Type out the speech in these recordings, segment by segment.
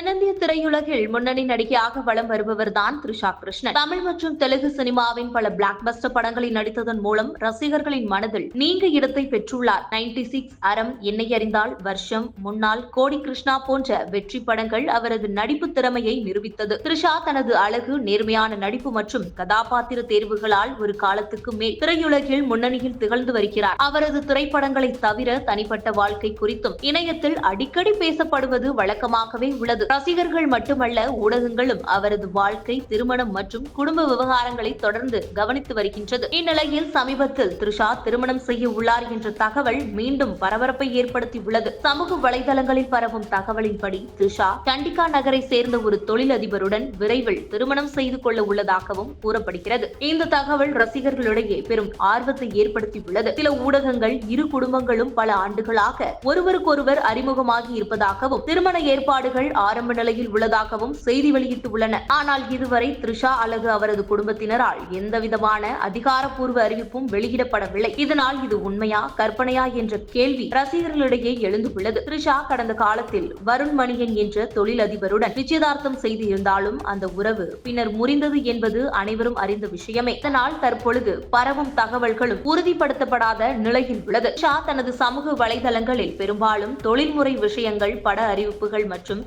தென்னிந்திய திரையுலகில் முன்னணி நடிகையாக வலம் வருபவர்தான் த்ரிஷா கிருஷ்ணன். தமிழ் மற்றும் தெலுங்கு சினிமாவின் பல பிளாக் பஸ்டர் படங்களில் நடித்ததன் மூலம் ரசிகர்களின் மனதில் நீங்க இடத்தை பெற்றுள்ளார். 96 சிக்ஸ் அறம் என்னை அறிந்தால் வருஷம் முன்னாள் கோடி கிருஷ்ணா போன்ற வெற்றி படங்கள் அவரது நடிப்பு திறமையை நிரூபித்தது. த்ரிஷா தனது அழகு நேர்மையான நடிப்பு மற்றும் கதாபாத்திர தேர்வுகளால் ஒரு காலத்துக்கு மேல் திரையுலகில் முன்னணியில் திகழ்ந்து வருகிறார். அவரது திரைப்படங்களை தவிர தனிப்பட்ட வாழ்க்கை குறித்தும் இணையத்தில் அடிக்கடி பேசப்படுவது வழக்கமாகவே உள்ளது. ரசிகர்கள் மட்டுமல்ல ஊடகங்களும் அவரது வாழ்க்கை திருமணம் மற்றும் குடும்ப விவகாரங்களை தொடர்ந்து கவனித்து வருகின்றது. இந்நிலையில் சமீபத்தில் த்ரிஷா திருமணம் செய்ய உள்ளார் என்ற தகவல் மீண்டும் பரபரப்பை ஏற்படுத்தி உள்ளது சமூக வலைதளங்களில் பரவும் தகவலின்படி த்ரிஷா கண்டிகா நகரை சேர்ந்த ஒரு தொழிலதிபருடன் விரைவில் திருமணம் செய்து கொள்ள உள்ளதாகவும் கூறப்படுகிறது. இந்த தகவல் ரசிகர்களிடையே பெரும் ஆர்வத்தை ஏற்படுத்தியுள்ளது. சில ஊடகங்கள் இரு குடும்பங்களும் பல ஆண்டுகளாக ஒருவருக்கொருவர் அறிமுகமாகி இருப்பதாகவும் திருமண ஏற்பாடுகள் ஆரம்ப ஆரம்ப நிலையில் உள்ளதாகவும் செய்தி வெளியிட்டுள்ளன ஆனால் இதுவரை த்ரிஷா அல்லது அவரது குடும்பத்தினரால் எந்தவிதமான அதிகாரப்பூர்வ அறிவிப்பும் வெளியிடப்படவில்லை. இதனால் இது உண்மையா கற்பனையா என்ற கேள்வி ரசிகர்களிடையே எழுந்துள்ளது. த்ரிஷா கடந்த காலத்தில் வருண் மணியன் என்ற தொழிலதிபருடன் நிச்சயதார்த்தம் செய்து இருந்தாலும் அந்த உறவு பின்னர் முறிந்தது என்பது அனைவரும் அறிந்த விஷயமே. இதனால் தற்பொழுது பரவும் தகவல்களும் உறுதிப்படுத்தப்படாத நிலையில் உள்ளது. ஷா தனது சமூக வலைதளங்களில் பெரும்பாலும் தொழில்முறை விஷயங்கள் பட அறிவிப்புகள் மற்றும்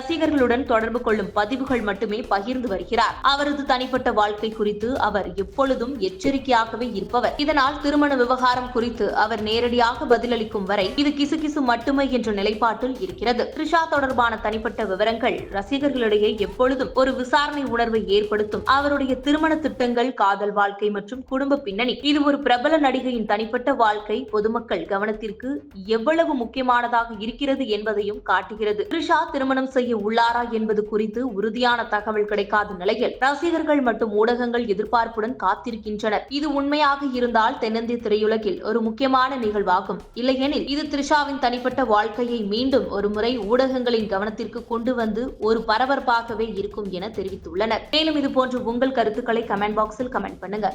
ரசிகர்களுடன் தொடர்பு கொள்ளும் பதிவுகள் மட்டுமே பகிர்ந்து வருகிறார். அவரது தனிப்பட்ட வாழ்க்கை குறித்து அவர் எப்பொழுதும் எச்சரிக்கையாகவே இருப்பவர். இதனால் திருமண விவகாரம் குறித்து அவர் நேரடியாக பதிலளிக்கும் வரை இது கிசுகிசு மட்டுமே என்ற நிலைப்பாட்டில் இருக்கிறது. த்ரிஷா தொடர்பான தனிப்பட்ட விவரங்கள் ரசிகர்களிடையே எப்பொழுதும் ஒரு விசாரணை உணர்வை ஏற்படுத்தும். அவருடைய திருமண திட்டங்கள் காதல் வாழ்க்கை மற்றும் குடும்ப பின்னணி இது ஒரு பிரபல நடிகையின் தனிப்பட்ட வாழ்க்கை. பொதுமக்கள் கவனத்திற்கு எவ்வளவு முக்கியமானதாக இருக்கிறது என்பதையும் காட்டுகிறது. த்ரிஷா திருமணம் செய்ய உள்ளாரா என்பது குறித்து உறுதியான தகவல் கிடைக்காத நிலையில் ரசிகர்கள் மற்றும் ஊடகங்கள் எதிர்பார்ப்புடன் காத்திருக்கின்றனர். இது உண்மையாக இருந்தால் தென்னிந்திய திரையுலகில் ஒரு முக்கியமான நிகழ்வாகும். இல்லையெனில் இது த்ரிஷாவின் தனிப்பட்ட வாழ்க்கையை மீண்டும் ஒரு முறை ஊடகங்களின் கவனத்திற்கு கொண்டு வந்து ஒரு பரபரப்பாகவே இருக்கும் என தெரிவித்துள்ளனர். மேலும் இது போன்ற உங்கள் கருத்துக்களை கமெண்ட் பாக்ஸில் கமெண்ட் பண்ணுங்க.